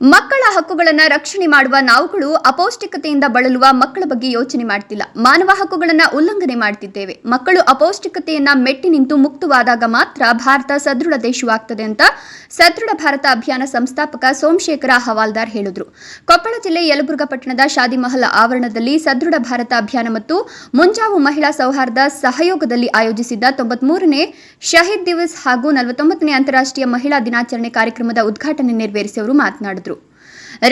ಮಕ್ಕಳ ಹಕ್ಕುಗಳನ್ನು ರಕ್ಷಣೆ ಮಾಡುವ ನಾವುಗಳು ಅಪೌಷ್ಟಿಕತೆಯಿಂದ ಬಳಲುವ ಮಕ್ಕಳ ಬಗ್ಗೆ ಯೋಚನೆ ಮಾಡ್ತಿಲ್ಲ. ಮಾನವ ಹಕ್ಕುಗಳನ್ನು ಉಲ್ಲಂಘನೆ ಮಾಡ್ತಿದ್ದೇವೆ. ಮಕ್ಕಳು ಅಪೌಷ್ಟಿಕತೆಯನ್ನ ಮೆಟ್ಟಿ ನಿಂತು ಮುಕ್ತವಾದಾಗ ಮಾತ್ರ ಭಾರತ ಸದೃಢ ದೇಶವಾಗ್ತದೆ ಅಂತ ಸದೃಢ ಭಾರತ ಅಭಿಯಾನ ಸಂಸ್ಥಾಪಕ ಸೋಮಶೇಖರ ಹವಾಲ್ದಾರ್ ಹೇಳಿದರು. ಕೊಪ್ಪಳ ಜಿಲ್ಲೆ ಯಲಬುರ್ಗಾ ಪಟ್ಟಣದ ಶಾದಿ ಮಹಲ್ ಆವರಣದಲ್ಲಿ ಸದೃಢ ಭಾರತ ಅಭಿಯಾನ ಮತ್ತು ಮುಂಜಾವು ಮಹಿಳಾ ಸೌಹಾರ್ದ ಸಹಯೋಗದಲ್ಲಿ ಆಯೋಜಿಸಿದ್ದ ತೊಂಬತ್ಮೂರನೇ ಶಹೀದ್ ದಿವಸ್ ಹಾಗೂ ನಲವತ್ತೊಂಬತ್ತನೇ ಅಂತಾರಾಷ್ಟ್ರೀಯ ಮಹಿಳಾ ದಿನಾಚರಣೆ ಕಾರ್ಯಕ್ರಮದ ಉದ್ಘಾಟನೆ ನೆರವೇರಿಸಿ ಅವರು ಮಾತನಾಡಿದರು. quadro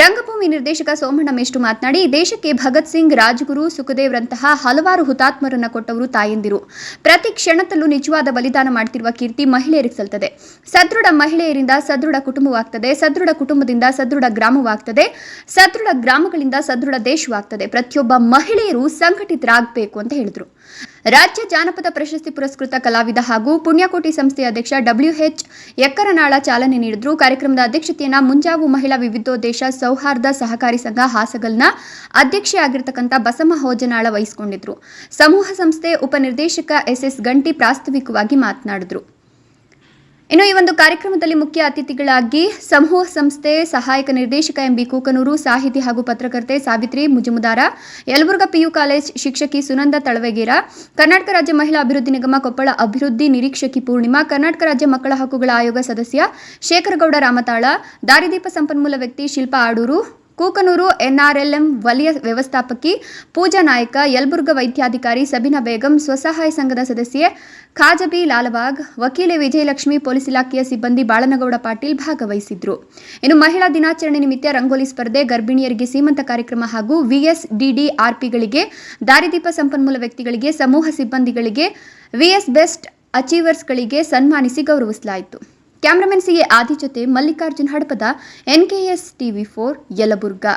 ರಂಗಭೂಮಿ ನಿರ್ದೇಶಕ ಸೋಮಣ್ಣ ಮೇಷ್ಟು ಮಾತನಾಡಿ, ದೇಶಕ್ಕೆ ಭಗತ್ ಸಿಂಗ್, ರಾಜ್ಗುರು ಸುಖದೇವ್ರಂತಹ ಹಲವಾರು ಹುತಾತ್ಮರನ್ನ ಕೊಟ್ಟವರು ತಾಯಂದಿರು. ಪ್ರತಿ ಕ್ಷಣದಲ್ಲೂ ನಿಜವಾದ ಬಲಿದಾನ ಮಾಡ್ತಿರುವ ಕೀರ್ತಿ ಮಹಿಳೆಯರಿಗೆ ಸಲ್ತದೆ ಸದೃಢ ಮಹಿಳೆಯರಿಂದ ಸದೃಢ ಕುಟುಂಬವಾಗ್ತದೆ, ಸದೃಢ ಕುಟುಂಬದಿಂದ ಸದೃಢ ಗ್ರಾಮವಾಗ್ತದೆ, ಸದೃಢ ಗ್ರಾಮಗಳಿಂದ ಸದೃಢ ದೇಶವಾಗ್ತದೆ. ಪ್ರತಿಯೊಬ್ಬ ಮಹಿಳೆಯರು ಸಂಘಟಿತರಾಗಬೇಕು ಅಂತ ಹೇಳಿದರು. ರಾಜ್ಯ ಜಾನಪದ ಪ್ರಶಸ್ತಿ ಪುರಸ್ಕೃತ ಕಲಾವಿದ ಹಾಗೂ ಪುಣ್ಯಕೋಟಿ ಸಂಸ್ಥೆಯ ಅಧ್ಯಕ್ಷ ಡಬ್ಲ್ಯೂಹೆಚ್ ಎಕ್ಕರನಾಳ ಚಾಲನೆ ನೀಡಿದ್ರು. ಕಾರ್ಯಕ್ರಮದ ಅಧ್ಯಕ್ಷತೆಯನ್ನು ಮುಂಜಾವು ಮಹಿಳಾ ವಿವಿಧೋದ್ದೇಶ ಸೌಹಾರ್ದ ಸಹಕಾರಿ ಸಂಘ ಹಾಸಗಲ್ನ ಅಧ್ಯಕ್ಷೆಯಾಗಿರ್ತಕ್ಕಂಥ ಬಸಮ್ಮ ಹೋಜನಾಳ ವಹಿಸಿಕೊಂಡಿದ್ರು. ಸಮೂಹ ಸಂಸ್ಥೆ ಉಪನಿರ್ದೇಶಕ ಎಸ್ಎಸ್ ಗಂಟಿ ಪ್ರಾಸ್ತಾವಿಕವಾಗಿ ಮಾತನಾಡಿದ್ರು. ಇನ್ನು ಈ ಒಂದು ಕಾರ್ಯಕ್ರಮದಲ್ಲಿ ಮುಖ್ಯ ಅತಿಥಿಗಳಾಗಿ ಸಮೂಹ ಸಂಸ್ಥೆ ಸಹಾಯಕ ನಿರ್ದೇಶಕ ಎಂಬಿ ಕೂಕನೂರು, ಸಾಹಿತಿ ಹಾಗೂ ಪತ್ರಕರ್ತೆ ಸಾವಿತ್ರಿ ಮುಜುಮುದಾರ, ಯಲಬುರ್ಗ ಪಿಯು ಕಾಲೇಜ್ ಶಿಕ್ಷಕಿ ಸುನಂದ ತಳವೆಗೇರ, ಕರ್ನಾಟಕ ರಾಜ್ಯ ಮಹಿಳಾ ಅಭಿವೃದ್ಧಿ ನಿಗಮ ಕೊಪ್ಪಳ ಅಭಿವೃದ್ಧಿ ನಿರೀಕ್ಷಕಿ ಪೂರ್ಣಿಮಾ, ಕರ್ನಾಟಕ ರಾಜ್ಯ ಮಕ್ಕಳ ಹಕ್ಕುಗಳ ಆಯೋಗ ಸದಸ್ಯ ಶೇಖರಗೌಡ ರಾಮತಾಳ, ದಾರಿದೀಪ ಸಂಪನ್ಮೂಲ ವ್ಯಕ್ತಿ ಶಿಲ್ಪಾ ಆಡೂರು ಕೂಕನೂರು ಎನ್ಆರ್ಎಲ್ಎಂ ವಲಯ ವ್ಯವಸ್ಥಾಪಕಿ ಪೂಜಾ ನಾಯಕ, ಯಲಬುರ್ಗ ವೈದ್ಯಾಧಿಕಾರಿ ಸಬಿನಾ ಬೇಗಂ, ಸ್ವಸಹಾಯ ಸಂಘದ ಸದಸ್ಯೆ ಖಾಜಬಿ ಲಾಲಬಾಗ್, ವಕೀಲೆ ವಿಜಯಲಕ್ಷ್ಮಿ, ಪೊಲೀಸ್ ಇಲಾಖೆಯ ಸಿಬ್ಬಂದಿ ಬಾಳನಗೌಡ ಪಾಟೀಲ್ ಭಾಗವಹಿಸಿದ್ರು. ಇನ್ನು ಮಹಿಳಾ ದಿನಾಚರಣೆ ನಿಮಿತ್ತ ರಂಗೋಲಿ ಸ್ಪರ್ಧೆ, ಗರ್ಭಿಣಿಯರಿಗೆ ಸೀಮಂತ ಕಾರ್ಯಕ್ರಮ ಹಾಗೂ ವಿಎಸ್ಡಿಡಿಆರ್ಪಿಗಳಿಗೆ ದಾರಿದೀಪ ಸಂಪನ್ಮೂಲ ವ್ಯಕ್ತಿಗಳಿಗೆ, ಸಮೂಹ ಸಿಬ್ಬಂದಿಗಳಿಗೆ, ವಿಎಸ್ ಬೆಸ್ಟ್ ಅಚೀವರ್ಸ್ಗಳಿಗೆ ಸನ್ಮಾನಿಸಿ ಗೌರವಿಸಲಾಯಿತು. ಕ್ಯಾಮರಾಮನ್ ಸಿಎ ಆದಿ ಜೊತೆ Mallikarjun Hadapad NKS TV for Yelburga.